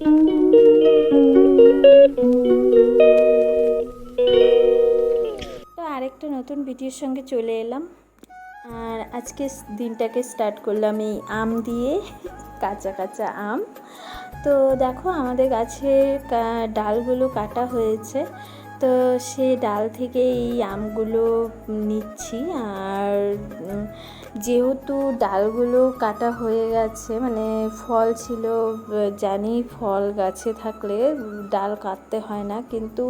তো আরেকটা নতুন ভিডিওর সঙ্গে চলে এলাম। আর আজকে দিনটাকে স্টার্ট করলাম এই আম দিয়ে, কাঁচা কাঁচা আম। তো দেখো আমাদের গাছের কা- ডালগুলো কাটা হয়েছে। তো সে ডাল থেকে এই আমগুলো নিচ্ছি আর যেহেতু ডালগুলো কাটা হয়ে গেছে মানে ফল ছিল, জানি ফল গাছে থাকলে ডাল কাটতে হয় না, কিন্তু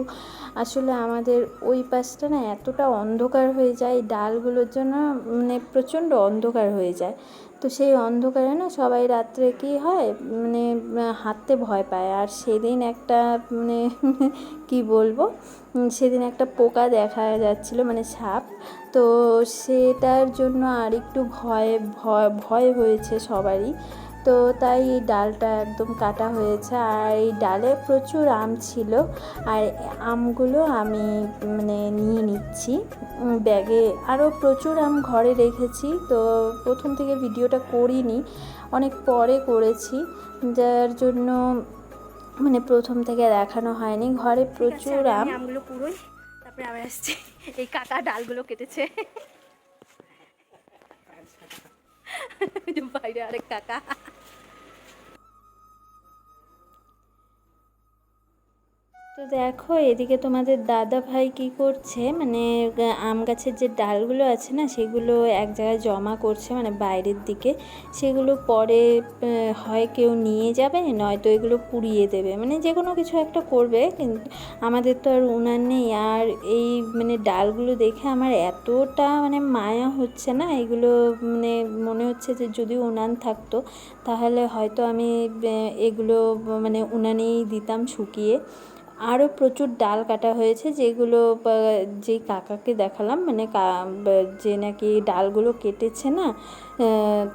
আসলে আমাদের ওই পাশটা না এতটা অন্ধকার হয়ে যায়, ডালগুলোর জন্য মানে প্রচণ্ড অন্ধকার হয়ে যায়। তো সেই অন্ধকারে না সবাই রাত্রে কি হয় মানে হাঁটতে ভয় পায়। আর সেদিন একটা মানে কি বলব সেদিন একটা পোকা দেখা যাচ্ছিল মানে সাপ। তো সেটার জন্য আর একটু ভয় ভয় ভয় হয়েছে সবারই। তো তাই এই ডালটা একদম কাটা হয়েছে। আর এই ডালে প্রচুর আম ছিল। আর আমগুলো আমি মানে নিয়ে নিচ্ছি। ব্যাগে আরও প্রচুর আম ঘরে রেখেছি। তো প্রথম থেকে ভিডিওটা করিনি অনেক পরে করেছি। যার জন্য মানে প্রথম থেকে দেখানো হয়নি। ঘরে প্রচুর আম আমগুলো পুরোই তারপরে আবার আসছি। এই কাকা ডালগুলো কেটেছে। বাইরে আরেক কাকা। তো দেখো, এদিকে তোমাদের দাদা ভাই কি করছে? মানে আম গাছের যে ডালগুলো আছে না, সেগুলো এক জায়গায় জমা করছে মানে বাইরের দিকে। সেগুলো পরে হয় কেউ নিয়ে যাবে, নয়তো এগুলো পুড়িয়ে দেবে। মানে যে কোনো কিছু একটা করবে কিন্তু আমাদের তো আর উনান নেই। আর এই মানে ডালগুলো দেখে আমার এতটা মানে মায়া হচ্ছে না, এগুলো মানে মনে হচ্ছে যে যদি উনান থাকতো, তাহলে হয়তো আমি এগুলো মানে উনানেই দিতাম শুকিয়ে। আরও প্রচুর ডাল কাটা হয়েছে, যেগুলো যেই কাকাকে দেখালাম মানে যে নাকি ডালগুলো কেটেছে না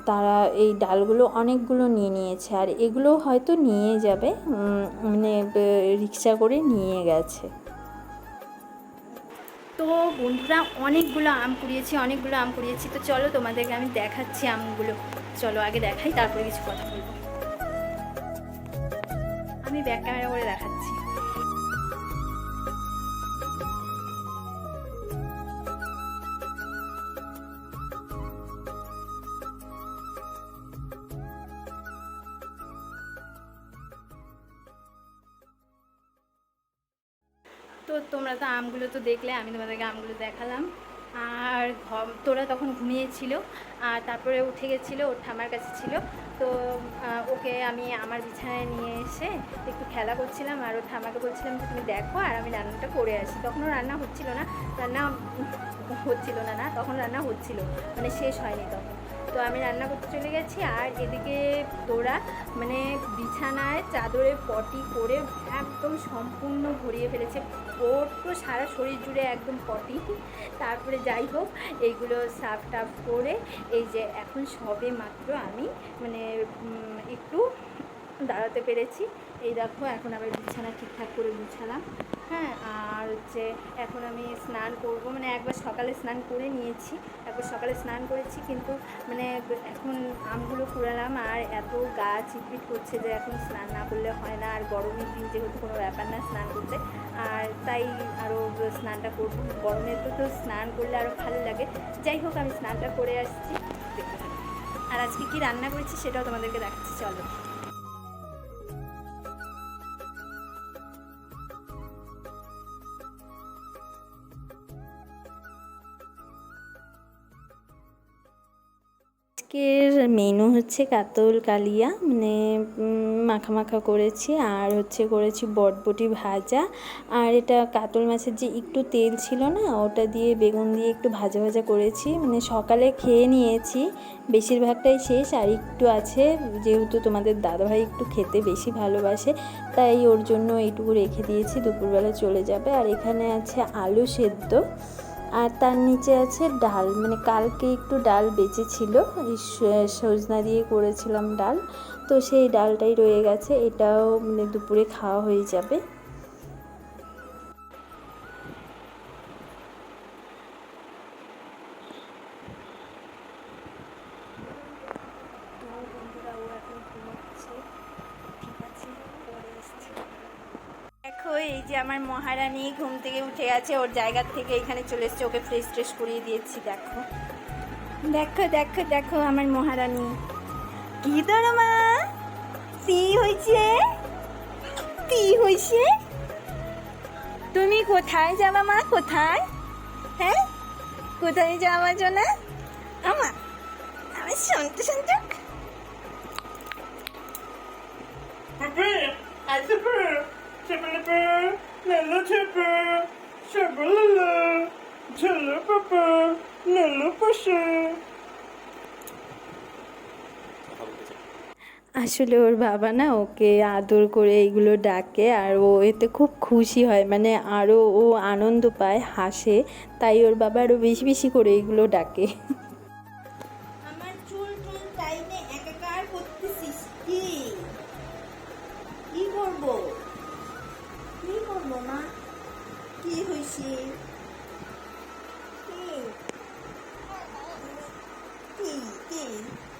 তারা এই ডালগুলো অনেকগুলো নিয়ে নিয়েছে। আর এগুলো হয়তো নিয়ে যাবে মানে রিক্সা করে নিয়ে গেছে। তো বন্ধুরা, অনেকগুলো আম কুড়িয়েছি, অনেকগুলো আম কুড়িয়েছি। তো চলো তোমাদেরকে আমি দেখাচ্ছি আমগুলো। চলো আগে দেখাই, তারপরে কিছু কথা বলব। আমি ব্যাক ক্যামেরা করে দেখাচ্ছি। তোমরা তো আমগুলো তো দেখলে, আমি তোমাদেরকে আমগুলো দেখালাম। আর তোরা তখন ঘুমিয়েছিল, আর তারপরে উঠে গেছিল, ওর ঠামার কাছে ছিল। তো ওকে আমি আমার বিছানায় নিয়ে এসে একটু খেলা করছিলাম, আর ওর ঠামাকে বলছিলাম যে, তুমি দেখো, আর আমি রান্নাটা করে আসি। তখনও রান্না হচ্ছিল না, রান্না হচ্ছিল না না, তখন রান্না হচ্ছিল মানে শেষ হয়নি তখন। তো আমি রান্না করতে চলে গেছি, আর এদিকে তোরা মানে বিছানায় চাদরে পটি করে একদম সম্পূর্ণ ভরিয়ে ফেলেছে তো সারা শরীর জুড়ে একদম পটি। তারপরে যাই হোক, এইগুলো সাফ টাফ করে এই যে এখন সবে মাত্র আমি মানে একটু দাঁড়াতে পেরেছি। এই দেখো, এখন আবার বিছানা ঠিকঠাক করে গুছালাম। হ্যাঁ আর হচ্ছে এখন আমি স্নান করব। মানে একবার সকালে স্নান করে নিয়েছি। একবার সকালে স্নান করেছি কিন্তু মানে এখন আমগুলো কুড়ালাম আর এত গা চিটপিট করছে যে এখন স্নান না করলে হয় না। আর গরমের দিন যেহেতু কোনো ব্যাপার না স্নান করতে। আর তাই আরও স্নানটা করব। গরমের তো তো স্নান করলে আরও ভালো লাগে। যাই হোক, আমি স্নানটা করে আসছি। আর আজকে কি রান্না করেছি সেটাও তোমাদেরকে দেখাচ্ছি। চলো। মেনু হচ্ছে কাতল কালিয়া মানে মাখা মাখা করেছি। আর হচ্ছে করেছি বটবটি ভাজা। আর এটা কাতল মাছের যে একটু তেল ছিল না, ওটা দিয়ে বেগুন দিয়ে একটু ভাজা ভাজা করেছি। মানে সকালে খেয়ে নিয়েছি। বেশিরভাগটাই শেষ, আর একটু আছে। যেহেতু তোমাদের দাদাভাই একটু খেতে বেশি ভালোবাসে, তাই ওর জন্য এইটুকু রেখে দিয়েছি। দুপুরবেলা চলে যাবে। আর এখানে আছে আলু সেদ্ধ। আর তার নিচে আছে ডাল। মানে কালকে একটু ডাল বেঁচেছিল সজনা দিয়ে করেছিলাম ডাল। তো সেই ডালটাই রয়ে গেছে, এটাও মানে দুপুরে খাওয়া হয়ে যাবে। যে আমার মহারানী ঘুম থেকে উঠে গেছে ওর জায়গা থেকে এখানে চলে এসছে ওকে ফ্রেশ ট্রেশ করিয়ে দিয়েছি দেখো। দেখো দেখো দেখো আমার মহারানী। কি তোর মা? কি হয়েছে কি হয়েছে তুমি কোথায় যাবা মা? কোথায়? হ্যাঁ? কোথায় যাওয়া জন্য আমা আমার শুনতে শুনতে। Pepe, আসলে ওর বাবা না ওকে আদর করে এইগুলো ডাকে আর ও এতে খুব খুশি হয় মানে আরও ও আনন্দ পায়, হাসে, তাই ওর বাবা আরও বেশি বেশি করে এইগুলো ডাকে। কি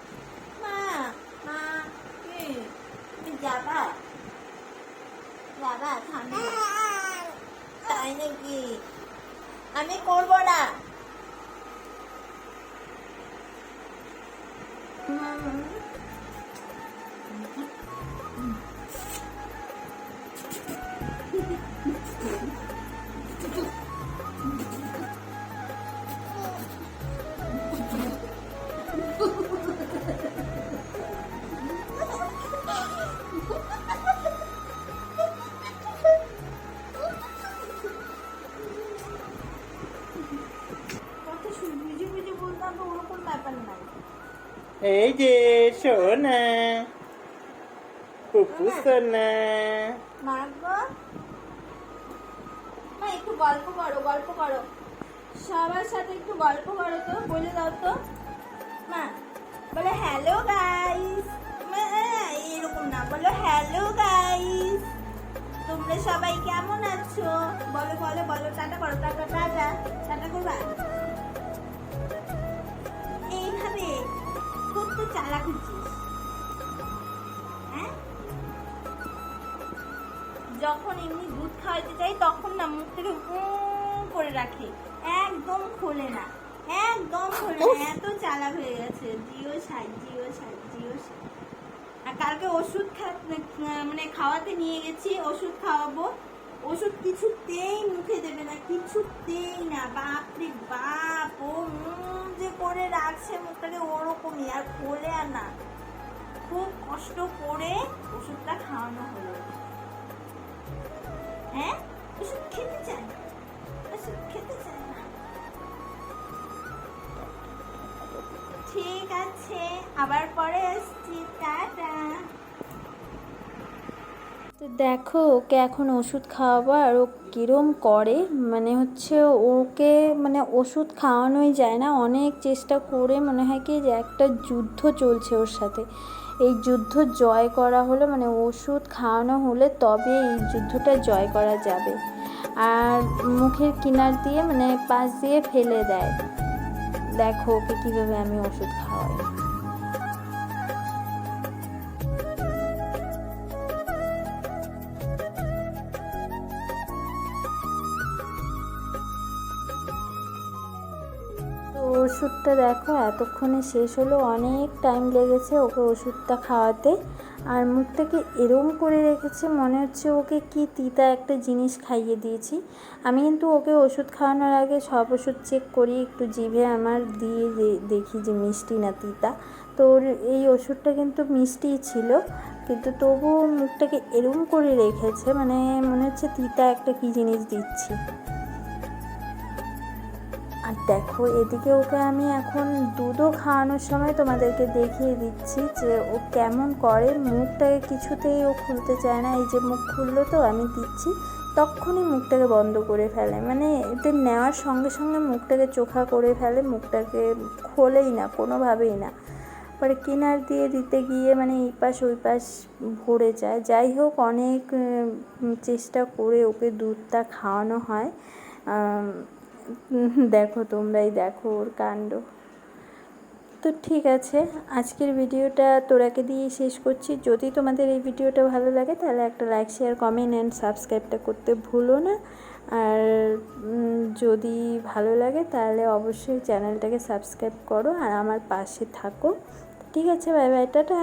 এই যে সোনা পুপু সোনা। একটু গল্প করো গল্প করো। সবার সাথে একটু গল্প করো তো বলে দাও তো। মা বলে হ্যালো গাইস এরকম না বলো হ্যালো গাইস তোমরা সবাই কেমন আছো? বলো বলো বলো টাটা করো টাটা টাটা টাটা করবা। চালাক হচ্ছিস হ্যাঁ? যখন এমনি দুধ যাই, তখন না মুখ থেকে করে রাখে। একদম খোলে না। একদম খোলে না। এত চালাক হয়ে গেছে। জিও সাই জিও সাই জিও সাই কালকে ওষুধ মানে খাওয়াতে নিয়ে গেছি, ওষুধ খাওয়াবো। ওষুধ কিছুতেই মুখে দেবে না, কিছুতেই না। বাপরে বাপ, ও যে করে রাখছে মুখটাকে ওরকমই, আর খোলে আর না। খুব কষ্ট করে ওষুধটা খাওয়ানো হলো। হ্যাঁ? ওষুধ দেখো, ওকে এখন ওষুধ খাওয়াবো আর ও কীরম করে? মানে হচ্ছে ওকে মানে ওষুধ খাওয়ানোই যায় না। অনেক চেষ্টা করে মনে হয় কি যে একটা যুদ্ধ চলছে ওর সাথে। এই যুদ্ধ জয় করা হলে মানে ওষুধ খাওয়ানো হলে তবে এই যুদ্ধটা জয় করা যাবে। আর মুখের কিনার দিয়ে মানে পাশ দিয়ে ফেলে দেয়। দেখো ওকে কীভাবে আমি ওষুধ খাওয়াই। ওষুধটা দেখো, এতক্ষণে শেষ হলো, অনেক টাইম লেগেছে ওকে ওষুধটা খাওয়াতে। আর মুখটাকে এরম করে রেখেছে, মনে হচ্ছে ওকে কি তিতা একটা জিনিস খাইয়ে দিয়েছি। আমি কিন্তু ওকে ওষুধ খাওয়ানোর আগে সব ওষুধ চেক করি, একটু জিভে আমার দিয়ে দেখি যে মিষ্টি না তিতা। তো ওর এই ওষুধটা কিন্তু মিষ্টিই ছিল, কিন্তু তবুও মুখটাকে এরম করে রেখেছে মানে মনে হচ্ছে তিতা একটা কি জিনিস দিচ্ছি। আর দেখো, এদিকে ওকে আমি এখন দুধও খাওয়ানোর সময় তোমাদেরকে দেখিয়ে দিচ্ছি যে ও কেমন করে। মুখটাকে কিছুতেই ও খুলতে চায় না। এই যে মুখ খুললো তো, আমি দিচ্ছি। তখনই মুখটাকে বন্ধ করে ফেলে। মানে এটা নেওয়ার সঙ্গে সঙ্গে মুখটাকে চোখা করে ফেলে, মুখটাকে খোলেই না, কোনোভাবেই না। পরে কিনার দিয়ে দিতে গিয়ে মানে এই পাশ ওই পাশ ভরে যায়। যাই হোক, অনেক চেষ্টা করে ওকে দুধটা খাওয়ানো হয়। দেখো, তোমরাই দেখো ওর কাণ্ড। তো ঠিক আছে, আজকের ভিডিওটা তোরাকে দিয়ে শেষ করছি। যদি তোমাদের এই ভিডিওটা ভালো লাগে, তাহলে একটা লাইক শেয়ার কমেন্ট অ্যান্ড সাবস্ক্রাইবটা করতে ভুলো না। আর যদি ভালো লাগে, তাহলে অবশ্যই চ্যানেলটাকে সাবস্ক্রাইব করো আর আমার পাশে থাকো। ঠিক আছে বাই বাই টাটা।